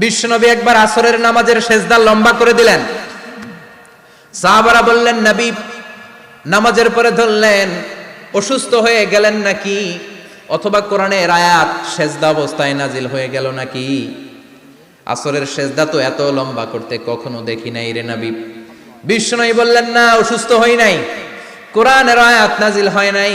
বিশ্বনবী একবার আসরের নামাজের সেজদা লম্বা করে দিলেন। সাহাবারা বললেন, নবী, নামাজের পরে ধরলেন, অসুস্থ হয়ে গেলেন নাকি? অথবা কোরআনের আয়াত সেজদা অবস্থায় নাজিল হয়ে গেল নাকি? আসরের সেজদা তো এত লম্বা করতে কখনো দেখি নাই রে নবী। বিষ্ণুই বললেন, না, অসুস্থ হই নাই। কোরআনের আয়াত নাজিল হয় নাই।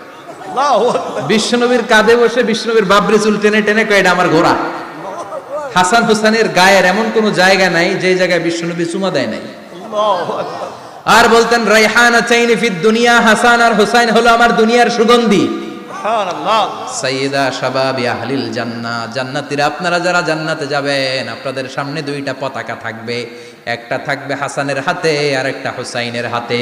বিশ্বনবীর কাঁধে বসে বিশ্বনবীর বাবরি চুল টেনে টেনে কয় এটা আমার ঘোড়া? হাসান হুসাইনের গায়ের এমন কোন জায়গা নাই যে জায়গায় বিশ্বনবী চুমা দেয় নাই। আর বলতেন রাইহান চাইনি ফিদ দুনিয়া হাসান আর হুসাইন হলো আমার দুনিয়ার সুগন্ধি। সাইয়্যিদা শাবাবি আহলিল জান্নাতীরা আপনারা যারা জান্নাতে যাবেন আপনাদের সামনে দুইটা পতাকা থাকবে। একটা থাকবে হাসানের হাতে আর একটা হুসাইনের হাতে।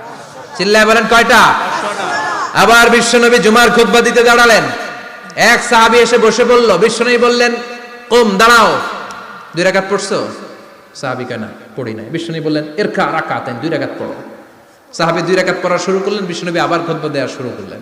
চিল্লায় বলেন কয়টা? আবার বিশ্বনবী জুমার খুতবা দিতে দাঁড়ালেন। এক সাহাবি এসে বসে বলল, বিশ্বনবী বললেন, কম, দাঁড়াও। দুই রাকাত পড়ছো? সাহাবি কেন পড়ি নাই। বিশ্বনবী বললেন এর খা রাকাতেন দুই রাকাত পড়ো। সাহাবি দুই রাকাত পড়া শুরু করলেন, বিশ্বনবী আবার খুতবা দেওয়া শুরু করলেন।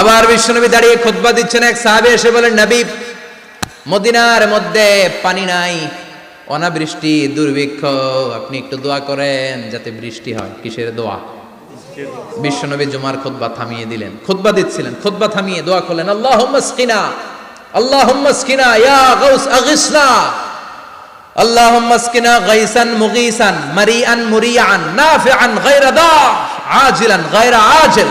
আবার বিশ্বনবী দাঁড়িয়ে খোদবা দিচ্ছেন এক সাহাবি, এসে বলেন নবী, মদিনার মধ্যে পানি নাই, অনাবৃষ্টি, দুর্ভিক্ষ, আপনি একটু দোয়া করেন যাতে বৃষ্টি হয়। কিসের দোয়া? বিশ্বনবী জুমার খোদবা থামিয়ে দিলেন। খোদবা দিচ্ছিলেন খোদবা থামিয়ে দোয়া করলেন আল্লাহ স্কিনা আল্লাহ স্কিনা ইয়া গাউস, আগিসনা আল্লাহ স্কিনা গাইসান মুগিসান মারিয়ান মুরিয়ান নাফিআন গাইরা দা আজিলান গাইরা আজিল।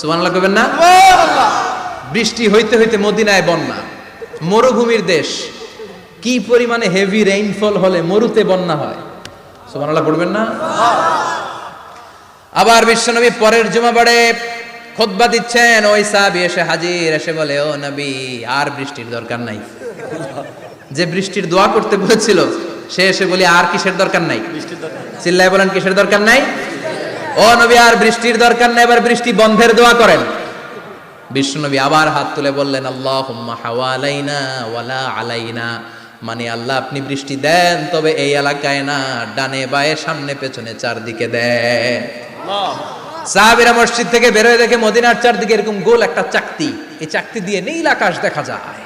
সুবহানাল্লাহ কবেন না? বৃষ্টি হইতে হইতে মদিনায় বন্যা মরুভূমির দেশ। কি পরিমাণে হেভি রেইনফল হলে মরুতে বন্যা হয়? সুবহানাল্লাহ পড়বেন না? আবার বিশ্বনবী পরের জুমাবারে খোদবা দিচ্ছেন ওই সাহাবি এসে হাজির এসে বলে ও নবী আর বৃষ্টির দরকার নাই। যে বৃষ্টির দোয়া করতে বলেছিল সে এসে বলি আর কিসের দরকার নাই। চিল্লায় বলেন কিসের দরকার নাই? ও নবী আর বৃষ্টির দরকার নাই এবার বৃষ্টি বন্ধের দোয়া করেন। বিশ্বনবী আবার হাত তুলে বললেন আল্লাহ হাওয়া আলাইনা ওয়ালা আলাইনা। মানে আল্লাহ আপনি বৃষ্টি দেন তবে এই এলাকায় না ডানে বায়ে সামনে পেছনে চারদিকে দেন। সাহাবিরা মসজিদ থেকে বেরোয় দেখে মদিনার চারদিকে এরকম গোল একটা চাকতি। এই চাকতি দিয়ে নীল আকাশ দেখা যায়।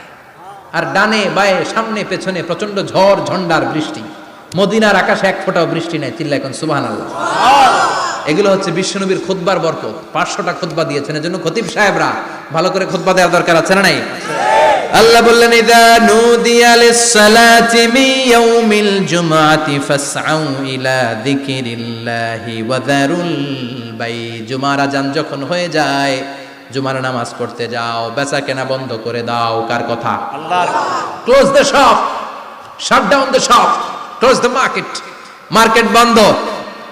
আর ডানে বায়ে সামনে পেছনে প্রচণ্ড ঝড় ঝন্ডার বৃষ্টি। মদিনার আকাশে এক ফোঁটাও বৃষ্টি নেই চিল্লা এখন সুবহান আল্লাহ এগুলো হচ্ছে বিশ্বনবীর খুতবার বরকত। পাঁচশোটা খুতবা দিয়েছেন এজন্য খতিব সাহেবরা ভালো করে খুতবা দেওয়ার দরকার আছে না নাই? আল্লাহ বললেন ইদা নুদিয়া লিস-সালাতি ইয়াউমিল জুমআতি ফাসআউ ইলা যিকিরিল্লাহি ওয়া যারুল বাই জুমার আজান যখন হয়ে যায় জুমার নামাজ পড়তে যাও বেচা কেনা বন্ধ করে দাও কার কথা? আল্লাহ। Close the shop shut down the shop close the market market বন্ধ।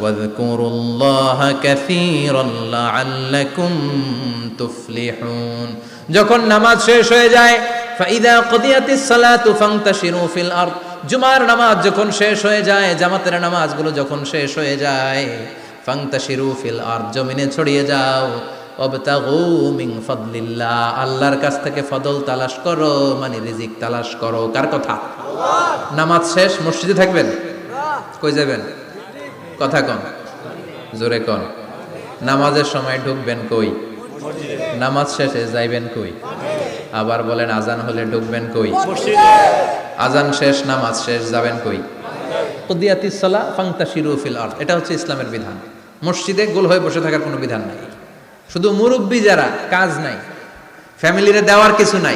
واذكروا الله كثيرا لعلكم تفلحون যখন নামাজ শেষ হয়ে যায় ফাইদা কুদিয়াতিস সালাতু ফান্তাশিরু ফিল আরদ জুমার নামাজ যখন শেষ হয়ে যায় জামাতের নামাজগুলো যখন শেষ হয়ে যায় ফান্তাশিরু ফিল আরদ জমিনে ছড়িয়ে যাও অবতাগু মিন ফাদলিল্লাহ আল্লাহর কাছ থেকে ফদল তালাশ করো মানে রিজিক তালাশ করো কার কথা নামাজ শেষ মসজিদে থাকবেন কই যাবেন কথা কন। জোরে কন। নামাজের সময় ঢুকবেন কই? নামাজ শেষে যাইবেন কই? আবার বলেন, আজান হলে ঢুকবেন কই? আজান শেষ, নামাজ শেষ, যাবেন কই? কুদিয়াতিস সালা ফাংতাশিরু ফিল আরদ। এটা হচ্ছে ইসলামের বিধান। মসজিদে গোল হয়ে বসে থাকার কোনো বিধান নাই। শুধু মুরব্বী যারা, কাজ নাই। ফ্যামিলিরে দেওয়ার কিছু নাই।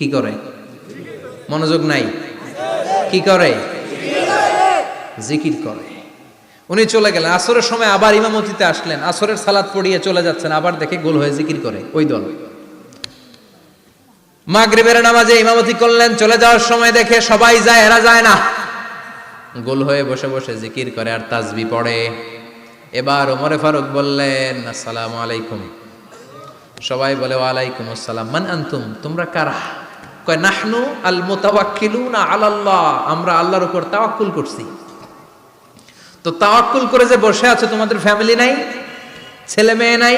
কি করে? মনোযোগ নাই। কি করে? জিকির করে। উনি চলে গেলেন। আসরের সময় আবার ইমামতিতে আসলেন। আসরের সালাদ পড়িয়ে চলে যাচ্ছেন। আবার দেখে গোল হয়ে জিকির করে ওই দল। মাগরিবের নামাজে ইমামতি করলেন। চলে যাওয়ার সময় দেখে সবাই যায়, এরা যায় না। গোল হয়ে বসে বসে জিকির করে আর তাজবি পড়ে। এবার ওমরে ফারুক বললেন, আসসালামু আলাইকুম। সবাই বলে, ওয়ালাইকুম আসসালাম। মান আনতুম? তোমরা কারা? কয়, নাহনু আল মুতাওয়াক্কিলুনা আলাল্লাহ। আমরা আল্লাহর উপর তাওয়াক্কুল করছি। তো তাওয়াক্কুল করে যে বসে আছো, তোমাদের ফ্যামিলি নাই, ছেলে মেয়ে নাই,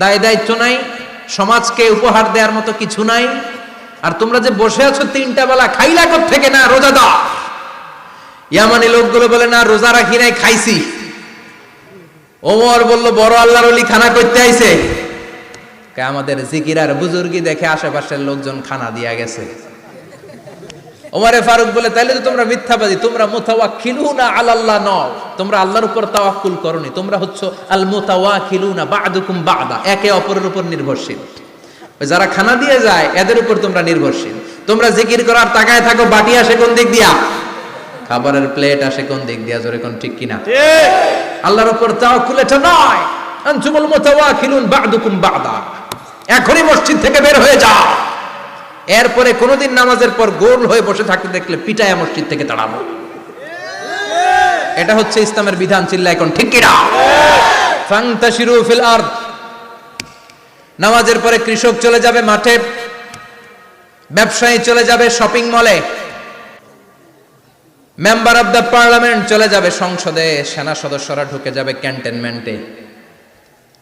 দায় দায়িত্ব নাই, সমাজকে উপহার দেওয়ার মতো কিছু নাই, আর তোমরা যে বসে আছো তিনটা বেলা, খাইলা থেকে না রোজা দাও ইয়ামানি লোকগুলো বলে, না, রোজা রাখি নাই, খাইছি। ওমর বলল, বড় আল্লাহর অলি খানা করতে আইছে। আমাদের জিকির আর বুজুর্গি দেখে আশেপাশের লোকজন খানা দিয়া গেছে। ওমরে ফারুক বলে তাইলে তো তোমরা মিথ্যাবাদী তোমরা মুতাওয়াক্কিলুনা আলাল্লাহ নও। তোমরা আল্লাহর উপর তাওয়াক্কুল করনি তোমরা হচ্ছে আল মুতাওয়াক্কিলুনা বা'দুকুম বা'দা একে অপরের উপর নির্ভরশীল। যারা খানা দিয়ে যায় এদের উপর তোমরা নির্ভরশীল। তোমরা জিকির করার তাকায় থাকো বাটি আসে কোন দিক দিয়া? খাবারের প্লেট আসে কোন দিক দিয়া জোরে কোন ঠিক কিনা? আল্লাহর উপর তাওয়াক্কুল এটা নয়। আনতুমুল মুতাওয়াক্কিলুন বা'দুকুম বা'দা। এখনই মসজিদ থেকে বের হয়ে যাও এরপরে কোনোদিন নামাজের পর গোল হয়ে বসে থাকতে দেখলে পিটায়া মসজিদ থেকে তাড়াবো এটা হচ্ছে ইসলামের বিধান চিল্লা এখন ঠিক নামাজের পরে কৃষক চলে যাবে মাঠে, ব্যবসায়ী চলে যাবে শপিং মলে, মেম্বার অব দ্য পার্লামেন্ট চলে যাবে সংসদে, সেনা সদস্যরা ঢুকে যাবে ক্যান্টনমেন্টে।